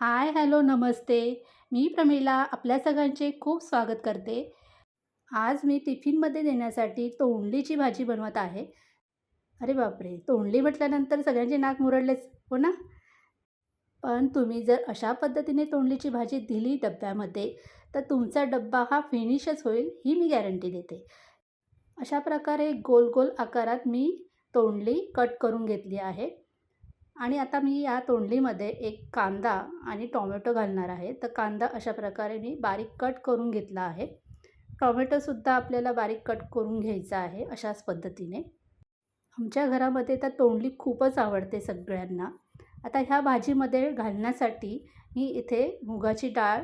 Hi hello नमस्ते. मी प्रमिला आपल्या सगळ्यांचे खूप स्वागत करते. आज मी टिफिनमध्ये देण्यासाठी तोंडलीची भाजी बनवत आहे. अरे बापरे! तोंडली म्हटल्यानंतर सगळ्यांचे नाक मुरडलेच हो ना? पण तुम्ही जर अशा पद्धतीने तोंडलीची भाजी दिली डब्यामध्ये तर तुमचा डब्बा हा फिनिशच होईल ही मी गॅरंटी देते. अशा प्रकारे गोल गोल आकारात मी तोंडली कट करून घेतली आहे. आणि आता मी या तोंडलीमध्ये एक कांदा आणि टॉमॅटो घालणार आहे. तर कांदा अशा प्रकारे मी बारीक कट करून घेतला आहे. टॉमॅटोसुद्धा आपल्याला बारीक कट करून घ्यायचा आहे अशाच पद्धतीने. आमच्या घरामध्ये तर तोंडली खूपच आवडते सगळ्यांना. आता ह्या भाजीमध्ये घालण्यासाठी मी इथे मुगाची डाळ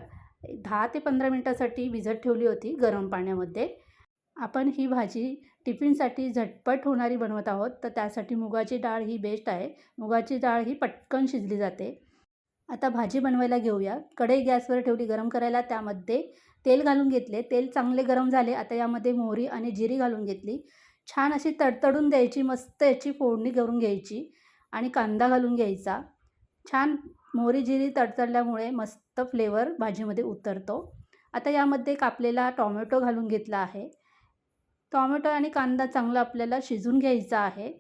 दहा ते पंधरा मिनटासाठी भिजत ठेवली होती गरम पाण्यामध्ये. आपण ही भाजी टिफिनसाठी झटपट होणारी बनवत आहोत तर त्यासाठी मुगाची डाळ ही बेस्ट आहे. मुगाची डाळ ही पटकन शिजली जाते. आता भाजी बनवायला घेऊया. कढई गॅसवर ठेवली गरम करायला त्यामध्ये तेल घालून घेतले. तेल चांगले गरम झाले. आता यामध्ये मोहरी आणि जिरी घालून घेतली. छान अशी तडतडून द्यायची मस्त याची फोडणी करून घ्यायची आणि कांदा घालून घ्यायचा. छान मोहरी जिरी तडतडल्यामुळे मस्त फ्लेवर भाजीमध्ये उतरतो. आता यामध्ये कापलेला टॉमॅटो घालून घेतला आहे. टॉमॅटो आणि कांदा चांगला आपल्याला शिजून घ्यायचा आहे.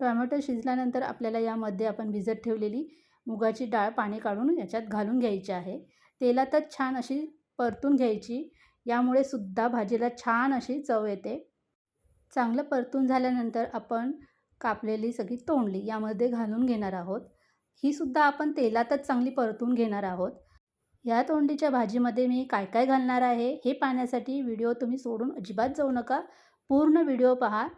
टॉमॅटो शिजल्यानंतर आपल्याला यामध्ये आपण भिजत ठेवलेली मुगाची डाळ पाणी काढून याच्यात घालून घ्यायची आहे. तेलातच छान अशी परतून घ्यायची. यामुळे सुद्धा भाजीला छान अशी चव येते. चांगलं परतून झाल्यानंतर आपण कापलेली सगळी तोंडली यामध्ये घालून घेणार आहोत. ही सुद्धा आपण तेलातच चांगली परतून घेणार आहोत. ह्या तोंडीच्या भाजीमध्ये मी काय काय घालणार आहे हे पाहण्यासाठी व्हिडिओ तुम्ही सोडून अजिबात जाऊ नका. पूर्ण व्हिडिओ पहा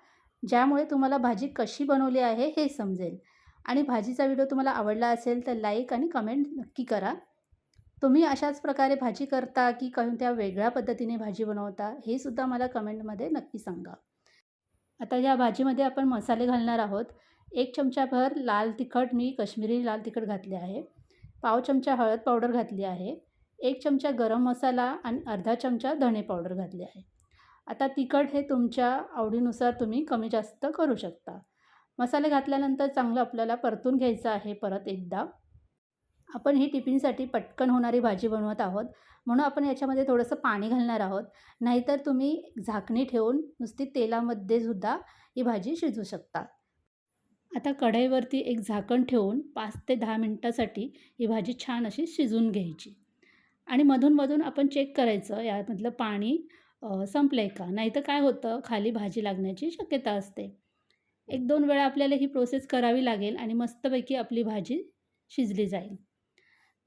ज्यामुळे तुम्हाला भाजी कशी बनवली आहे हे समजेल. आणि भाजीचा व्हिडिओ तुम्हाला आवडला असेल तर लाईक आणि कमेंट नक्की करा. तुम्ही अशाच प्रकारे भाजी करता की कोणत्या वेगळ्या पद्धतीने भाजी बनवता हे सुद्धा मला कमेंटमध्ये नक्की सांगा. आता या भाजीमध्ये आपण मसाले घालणार आहोत. एक चमचाभर लाल तिखट मी कश्मीरी लाल तिखट घातले आहे. पाव चमचा हळद पावडर घातली आहे. एक चमचा गरम मसाला आणि अर्धा चमचा धणे पावडर घातली आहे. आता तिखट हे तुमच्या आवडीनुसार तुम्ही कमी जास्त करू शकता. मसाले घातल्यानंतर चांगलं आपल्याला परतून घ्यायचं आहे परत एकदा. आपण ही टिफिनसाठी पटकन होणारी भाजी बनवत आहोत. म्हणून आपण याच्यामध्ये थोडंसं पाणी घालणार आहोत. नाहीतर तुम्ही झाकणी ठेवून नुसती तेलामध्ये सुद्धा ही भाजी शिजू शकता. आता कढईवरती एक झाकण ठेवून पाच ते दहा मिनटासाठी ही भाजी छान अशी शिजून घ्यायची. आणि मधून मधून आपण चेक करायचं यामधलं पाणी संपलं आहे का? नाहीतर काय होतं? खाली भाजी लागण्याची शक्यता असते. एक दोन वेळा आपल्याला ही प्रोसेस करावी लागेल आणि मस्तपैकी आपली भाजी शिजली जाईल.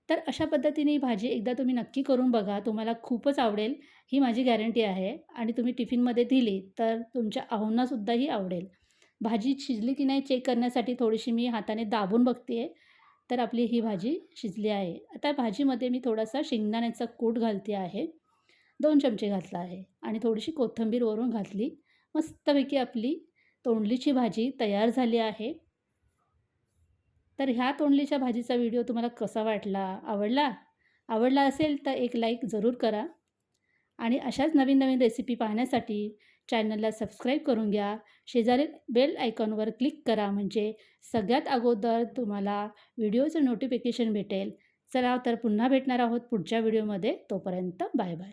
तर अशा पद्धतीने ही भाजी एकदा तुम्ही नक्की करून बघा. तुम्हाला खूपच आवडेल. ही माझी गॅरंटी आहे आणि तुम्ही टिफिनमध्ये दिली तर तुमच्या आव्हानासुद्धा आवडेल. भाजी शिजली की नाही चेक करण्यासाठी थोडीशी मी हाताने दाबून बघते आहे तर आपली ही भाजी शिजली आहे. आता भाजीमध्ये मी थोडासा शेंगदाण्याचा कूट घालते आहे. दोन चमचे घातला आहे आणि थोडीशी कोथिंबीर वरून घातली. मस्तपैकी आपली तोंडलीची भाजी तयार झाली आहे. तर ह्या तोंडलीच्या भाजीचा व्हिडिओ तुम्हाला कसा वाटला? आवडला? आवडला असेल तर एक लाईक जरूर करा. आणि अशाच नवीन नवीन रेसिपी पाहण्यासाठी चॅनलला सबस्क्राईब करून घ्या. शेजारी बेल आयकॉनवर क्लिक करा म्हणजे सगळ्यात अगोदर तुम्हाला व्हिडिओचं नोटिफिकेशन भेटेल. चला तर पुन्हा भेटणार आहोत पुढच्या व्हिडिओमध्ये तोपर्यंत बाय बाय